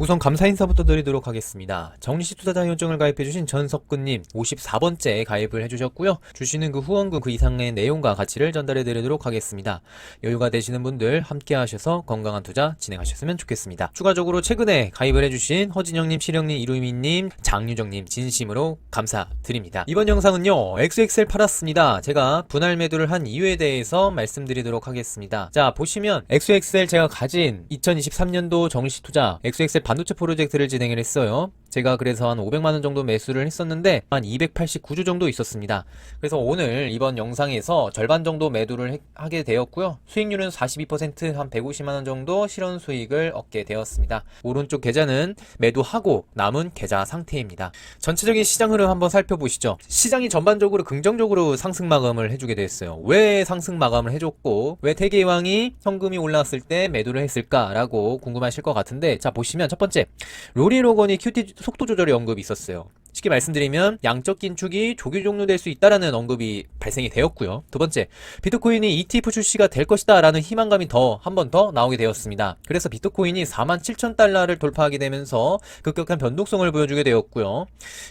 우선 감사 인사부터 드리도록 하겠습니다. 정리시 투자자 협정을 가입해주신 전석근님 54번째 가입을 해주셨고요. 주시는 그 후원금 그 이상의 내용과 가치를 전달해드리도록 하겠습니다. 여유가 되시는 분들 함께 하셔서 건강한 투자 진행하셨으면 좋겠습니다. 추가적으로 최근에 가입을 해주신 허진영님, 실영님, 이루미님, 장유정님 진심으로 감사드립니다. 이번 영상은요 XXL 팔았습니다. 제가 분할 매도를 한 이유에 대해서 말씀드리도록 하겠습니다. 자 보시면 XXL 제가 가진 2023년도 정시 투자 XXL 반도체 프로젝트를 진행을 했어요. 제가 그래서 한 500만원 정도 매수를 했었는데 한 289주 정도 있었습니다. 그래서 오늘 이번 영상에서 절반 정도 매도를 해- 하게 되었고요. 수익률은 42%한 150만원 정도 실현 수익을 얻게 되었습니다. 오른쪽 계좌는 매도하고 남은 계좌 상태입니다. 전체적인 시장 흐름 한번 살펴보시죠. 시장이 전반적으로 긍정적으로 상승 마감을 해주게 됐어요. 왜 상승 마감을 해줬고 왜 태계왕이 현금이 올라왔을 때 매도를 했을까라고 궁금하실 것 같은데 자 보시면 첫 번째 로리 로건이 QT 속도 조절의 언급이 있었어요. 쉽게 말씀드리면 양적 긴축이 조기 종료될 수 있다라는 언급이 발생이 되었고요. 두 번째, 비트코인이 ETF 출시가 될 것이다라는 희망감이 더 한 번 더 나오게 되었습니다. 그래서 비트코인이 4만 7천 달러를 돌파하게 되면서 급격한 변동성을 보여주게 되었고요.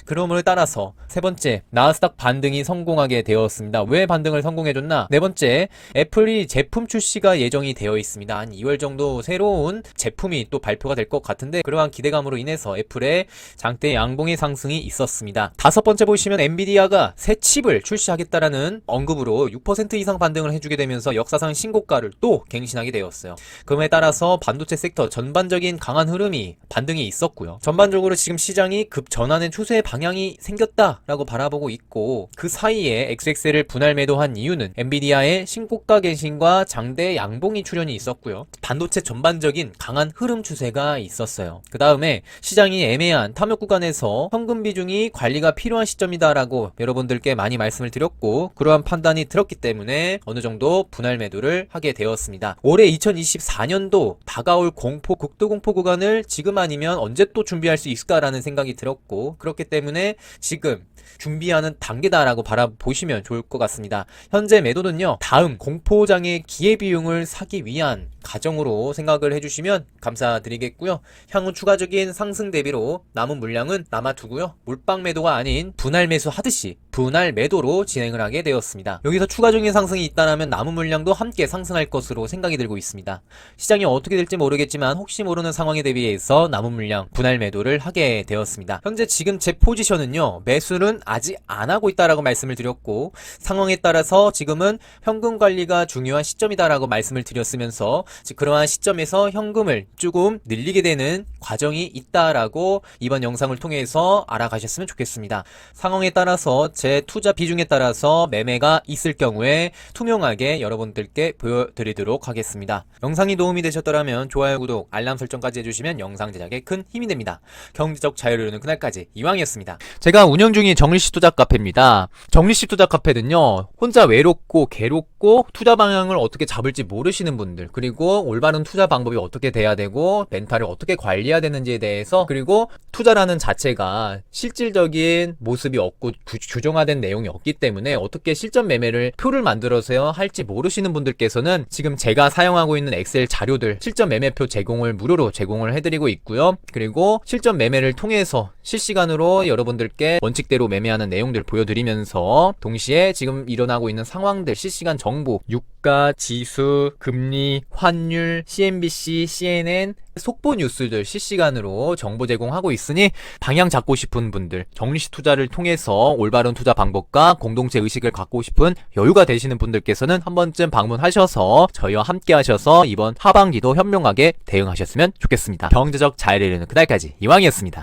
그럼을 따라서 세 번째, 나스닥 반등이 성공하게 되었습니다. 왜 반등을 성공해줬나? 네 번째, 애플이 제품 출시가 예정이 되어 있습니다. 한 2월 정도 새로운 제품이 또 발표가 될 것 같은데 그러한 기대감으로 인해서 애플의 장대 양봉의 상승이 있었습니다. 다섯 번째 보시면 엔비디아가 새 칩을 출시하겠다라는 언급으로 6% 이상 반등을 해주게 되면서 역사상 신고가를 또 갱신하게 되었어요. 그에 따라서 반도체 섹터 전반적인 강한 흐름이 반등이 있었고요. 전반적으로 지금 시장이 급 전환의 추세의 방향이 생겼다라고 바라보고 있고 그 사이에 XXL을 분할 매도한 이유는 엔비디아의 신고가 갱신과 장대 양봉이 출현이 있었고요. 반도체 전반적인 강한 흐름 추세가 있었어요. 그 다음에 시장이 애매한 탐욕 구간에서 현금 비중 이 관리가 필요한 시점이다라고 여러분들께 많이 말씀을 드렸고 그러한 판단이 들었기 때문에 어느 정도 분할 매도를 하게 되었습니다. 올해 2024년도 다가올 공포 극도 공포 구간을 지금 아니면 언제 또 준비할 수 있을까라는 생각이 들었고 그렇기 때문에 지금 준비하는 단계다라고 바라보시면 좋을 것 같습니다. 현재 매도는요, 다음 공포장의 기회 비용을 사기 위한 가정으로 생각을 해주시면 감사드리겠고요. 향후 추가적인 상승 대비로 남은 물량은 남아두고요. 몰빵 매도가 아닌 분할 매수 하듯이 분할 매도로 진행을 하게 되었습니다. 여기서 추가적인 상승이 있다면 남은 물량도 함께 상승할 것으로 생각이 들고 있습니다. 시장이 어떻게 될지 모르겠지만 혹시 모르는 상황에 대비해서 남은 물량 분할 매도를 하게 되었습니다. 현재 지금 제 포지션은요. 매수는 아직 안 하고 있다라고 말씀을 드렸고 상황에 따라서 지금은 현금 관리가 중요한 시점이다라고 말씀을 드렸으면서 즉 그러한 시점에서 현금을 조금 늘리게 되는 과정이 있다라고 이번 영상을 통해서 알아가셨으면 좋겠습니다. 상황에 따라서 제 투자 비중에 따라서 매매가 있을 경우에 투명하게 여러분들께 보여드리도록 하겠습니다. 영상이 도움이 되셨더라면 좋아요, 구독, 알람 설정까지 해주시면 영상 제작에 큰 힘이 됩니다. 경제적 자유를 이루는 그날까지 이왕이었습니다. 제가 운영 중인 정리시 투자 카페입니다. 정리시 투자 카페는요, 혼자 외롭고 괴롭고 투자 방향을 어떻게 잡을지 모르시는 분들, 그리고 올바른 투자 방법이 어떻게 돼야 되고, 멘탈을 어떻게 관리해야 되는지에 대해서, 그리고 투자라는 자체가 실질적인 모습이 없고 구- 규정화된 내용이 없기 때문에 어떻게 실전 매매를 표를 만들어서 할지 모르시는 분들께서는 지금 제가 사용하고 있는 엑셀 자료들 실전 매매표 제공을 무료로 제공을 해드리고 있고요. 그리고 실전 매매를 통해서 실시간으로 여러분들께 원칙대로 매매하는 내용들 보여드리면서 동시에 지금 일어나고 있는 상황들 실시간 정 보, 유가, 지수, 금리, 환율, CNBC, CNN 속보 뉴스들 실시간으로 정보 제공하고 있으니 방향 잡고 싶은 분들, 정리시 투자를 통해서 올바른 투자 방법과 공동체 의식을 갖고 싶은 여유가 되시는 분들께서는 한 번쯤 방문하셔서 저희와 함께 하셔서 이번 하반기도 현명하게 대응하셨으면 좋겠습니다. 경제적 자유를 이루는 그날까지 이왕이었습니다.